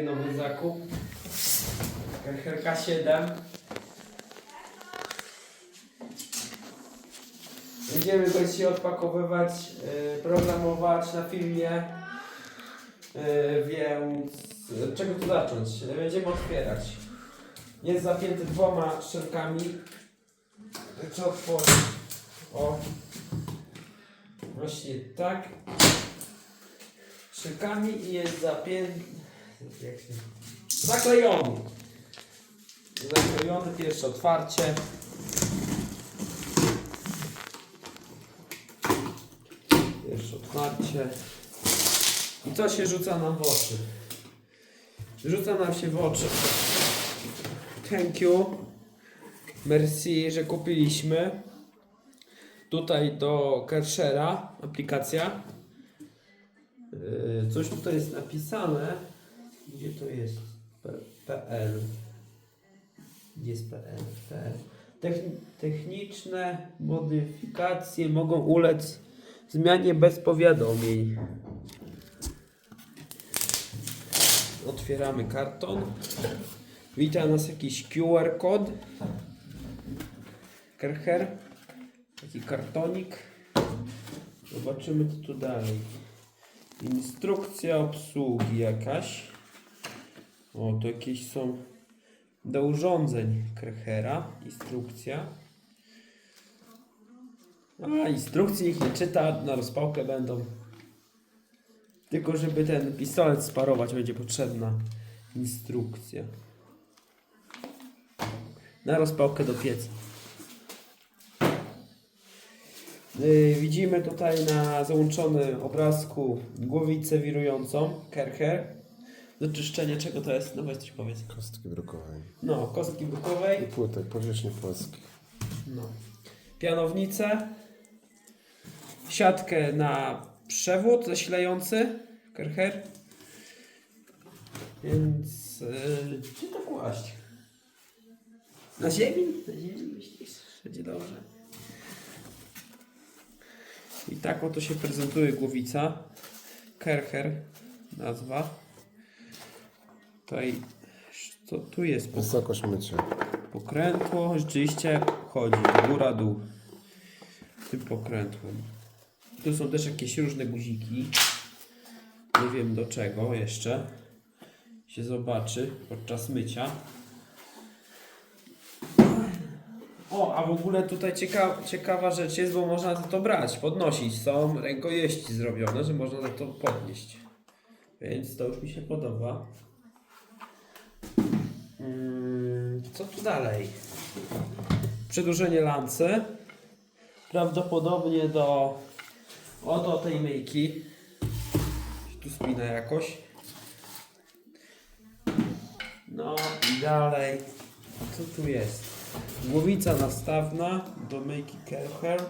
pokazuję nowy zakup. Kercherka 7. Będziemy go dzisiaj odpakowywać, yy, programować na filmie. Yy, więc od czego tu zacząć? Będziemy otwierać. Jest zapięty dwoma szczelkami. Trzeba otworzyć. O. Właśnie tak. Szczelkami i jest zapięty. Się... Zaklejony. Zaklejony, pierwsze otwarcie. Pierwsze otwarcie. I co się rzuca nam w oczy? Rzuca nam się w oczy. Thank you. Merci, że kupiliśmy. Tutaj do Kershera aplikacja. Yy, Coś tutaj jest napisane. Gdzie to jest? PL. Gdzie jest PL? PL. Techni- techniczne modyfikacje mogą ulec zmianie bez powiadomień. Otwieramy karton. Wita nas jakiś QR kod. Kercher. Taki kartonik. Zobaczymy co tu dalej. Instrukcja obsługi jakaś. O, to jakieś są do urządzeń Kerchera. Instrukcja. A, instrukcji ich nie czyta, na rozpałkę będą. Tylko żeby ten pistolet sparować będzie potrzebna instrukcja. Na rozpałkę do pieca. Yy, widzimy tutaj na załączonym obrazku głowicę wirującą, kercher. Do czyszczenia czego to jest? No weź coś powiedz. Kostki brukowej. No, kostki brukowej. I płytek powierzchni płaskich. No. Pianownicę. Siatkę na przewód zasilający. Kercher. Więc... Yy, gdzie to kłaść? Na ziemi? Na ziemi myślisz? Będzie dobrze. I tak oto się prezentuje głowica. Kercher nazwa. Tutaj... Co tu jest? Wysokość mycia. Pokrętło rzeczywiście chodzi góra dół tym pokrętłem. Tu są też jakieś różne guziki. Nie wiem do czego jeszcze. Się zobaczy podczas mycia. O, a w ogóle tutaj cieka ciekawa rzecz jest, bo można za to brać, podnosić. Są rękojeści zrobione, że można za to podnieść. Więc to już mi się podoba. Mm, Co tu dalej? Przedłużenie lancy. Prawdopodobnie do oto tej myjki. Tu spina jakoś. No i dalej. Co tu jest? Głowica nastawna do myjki Kercher.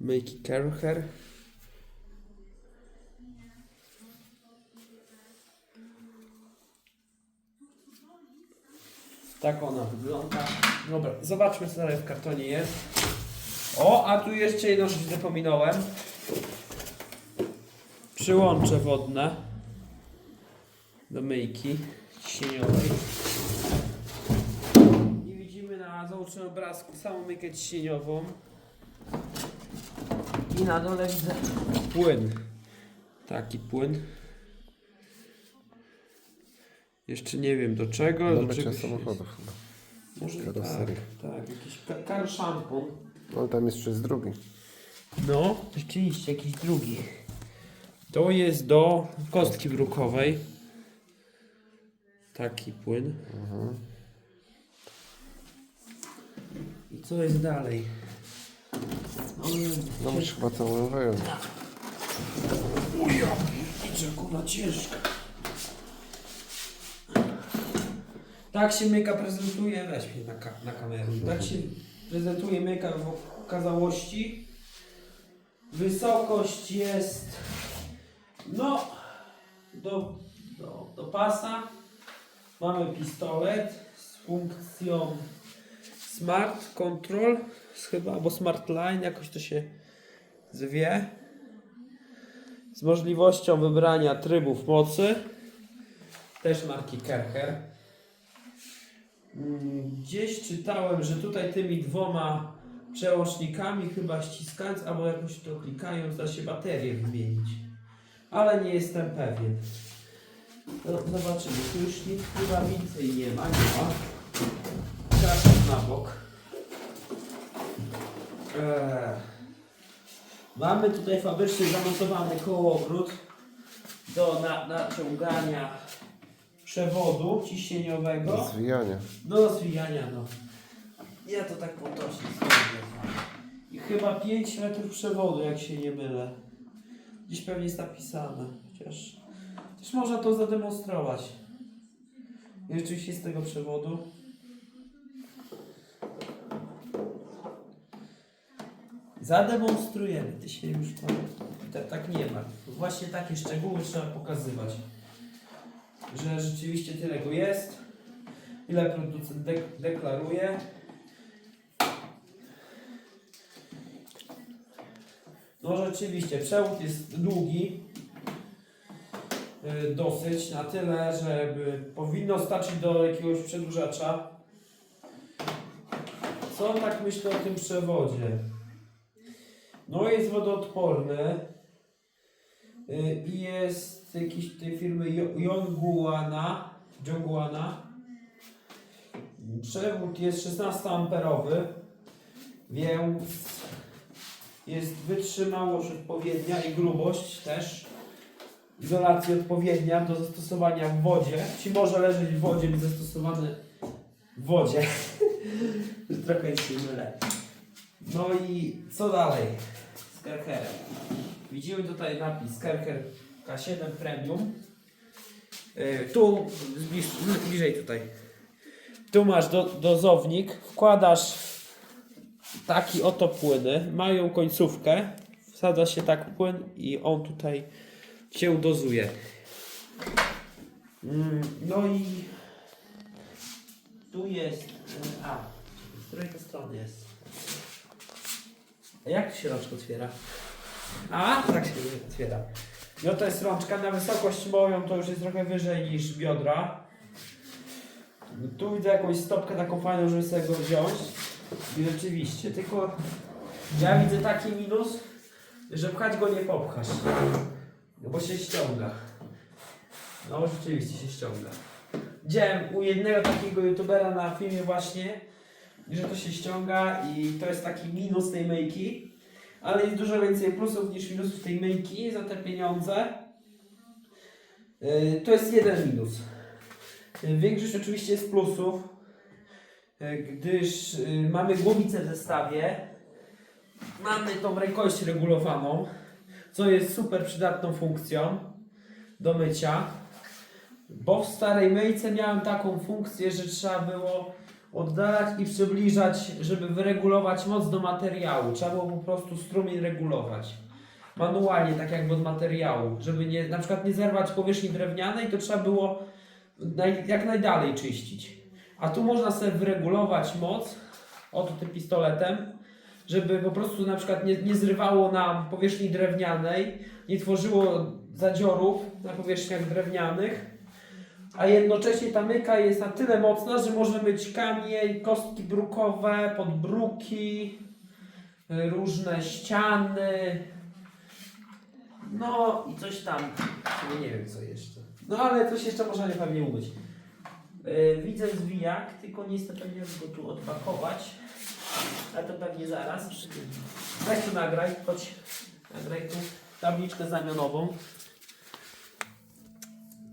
Myjki Kercher. Tak ona wygląda. Dobra, zobaczmy co dalej w kartonie jest. O, a tu jeszcze jedną rzecz zapominałem. Przyłącze wodne do myjki ciśnieniowej. I widzimy na załączonym obrazku samą myjkę ciśnieniową. I na dole widzę płyn. Taki płyn. Jeszcze nie wiem do czego. Do mycia samochodów chyba. Może tak, Karoserii. tak, jakiś ka- car szampon. No ale tam jest jeszcze jest drugi. No, rzeczywiście, jakiś drugi. To jest do kostki brukowej. Taki płyn. I co jest dalej? No, No musisz chyba całą wyjąć. Uja, idzie kuna ciężka. Tak się myka prezentuje, weź mnie na, ka- na kamerę. Tak się prezentuje myka w okazałości. Wysokość jest no do, do, do pasa. Mamy pistolet z funkcją Smart Control, chyba, albo Smart Line, jakoś to się zwie. z możliwością wybrania trybów mocy. Też marki Kercher. Mm, Gdzieś czytałem, że tutaj tymi dwoma przełącznikami chyba ściskając albo jakoś to klikając da się baterię wymienić. Ale nie jestem pewien. No, zobaczymy. Tu już nic chyba więcej nie ma. Nie ma. Teraz na bok. Eee. Mamy tutaj fabrycznie zamontowany kołowrót do na, naciągania przewodu ciśnieniowego. Zwijania. Do zwijania, no. Ja to tak potocznie zrobię. I chyba 5 metrów przewodu, jak się nie mylę. Gdzieś pewnie jest napisane. Chociaż też można to zademonstrować. I rzeczywiście z tego przewodu. Zademonstrujemy. Ty się już. Tak, tak nie ma. Właśnie takie szczegóły trzeba pokazywać. Że rzeczywiście tyle go jest ile producent dek- deklaruje. No rzeczywiście, przewód jest długi, y, dosyć, na tyle, żeby powinno starczyć do jakiegoś przedłużacza. Co tak myślę o tym przewodzie? No jest wodoodporny i jest jakiś tej firmy Yonguana, Jongguana. Przewód jest 16 amperowy, więc jest wytrzymałość odpowiednia i grubość też. Izolacja odpowiednia do zastosowania w wodzie. Czy może leżeć w wodzie, być zastosowany w wodzie. Trochę się mylę. No i co dalej z Kerkerem? Widzimy tutaj napis Kerker K7 Premium. Yy, tu zbliż, bliżej tutaj. Tu masz do, dozownik, wkładasz taki oto płyny, mają końcówkę, wsadza się tak płyn i on tutaj się dozuje. Mm, No i tu jest, y, a, z której to strony jest? A jak się rączka otwiera? A, tak się otwiera. No to jest rączka na wysokość moją, to już jest trochę wyżej niż biodra. Tu widzę jakąś stopkę taką fajną, żeby sobie go wziąć. I rzeczywiście, tylko ja widzę taki minus, że pchać go nie popchasz. No bo się ściąga. No rzeczywiście się ściąga. Widziałem u jednego takiego youtubera na filmie właśnie, że to się ściąga i to jest taki minus tej myjki. Ale jest dużo więcej plusów niż minusów tej myjki za te pieniądze. Yy, to jest jeden minus. Większość oczywiście jest plusów, e, gdyż y, mamy głowicę w zestawie, mamy tą rękojeść regulowaną, co jest super przydatną funkcją do mycia, bo w starej myjce miałem taką funkcję, że trzeba było oddalać i przybliżać, żeby wyregulować moc do materiału. Trzeba było po prostu strumień regulować. Manualnie, tak jakby od materiału, żeby nie, na przykład nie zerwać powierzchni drewnianej, to trzeba było naj, jak najdalej czyścić. A tu można sobie wyregulować moc, oto tym pistoletem, żeby po prostu na przykład nie, nie zrywało nam powierzchni drewnianej, nie tworzyło zadziorów na powierzchniach drewnianych, a jednocześnie ta myka jest na tyle mocna, że może być kamień, kostki brukowe, podbruki, różne ściany, no i coś tam, nie wiem co jeszcze. No ale coś jeszcze można pewnie umyć. Yy, widzę zwijak, tylko nie pewien jak go tu odpakować. A to pewnie zaraz. Weź tu nagraj, chodź. Nagraj tu tabliczkę znamionową.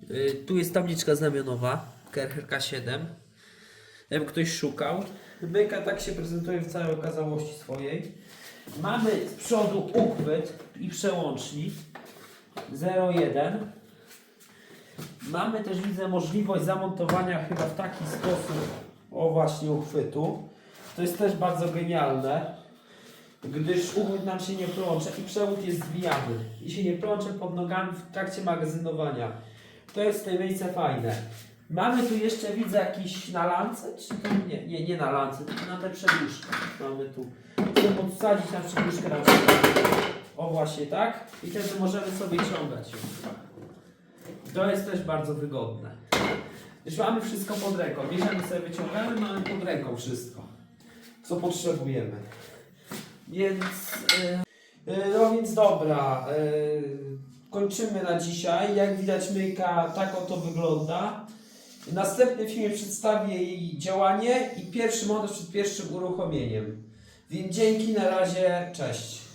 Yy, tu jest tabliczka znamionowa, Kercher K7. Jakby ktoś szukał. Myka tak się prezentuje w całej okazałości swojej. Mamy z przodu uchwyt i przełącznik 01. Mamy też widzę możliwość zamontowania chyba w taki sposób o właśnie uchwytu. To jest też bardzo genialne, gdyż uchwyt nam się nie plącze i przewód jest zwijany i się nie plącze pod nogami w trakcie magazynowania. To jest w tej miejsce fajne. Mamy tu jeszcze widzę jakiś na lance, czy to nie, nie, nie na lance, tylko na tę przedłużkę. Mamy tu. Chcę podsadzić na przedłużkę na. O właśnie tak i wtedy możemy sobie ciągać. To jest też bardzo wygodne. Już mamy wszystko pod ręką. Nie, że my sobie wyciągamy, mamy pod ręką wszystko, co potrzebujemy. Więc, e, no więc dobra, e, kończymy na dzisiaj. Jak widać myjka tak oto wygląda. W następnym filmie przedstawię jej działanie i pierwszy montaż przed pierwszym uruchomieniem. Więc dzięki, na razie, cześć.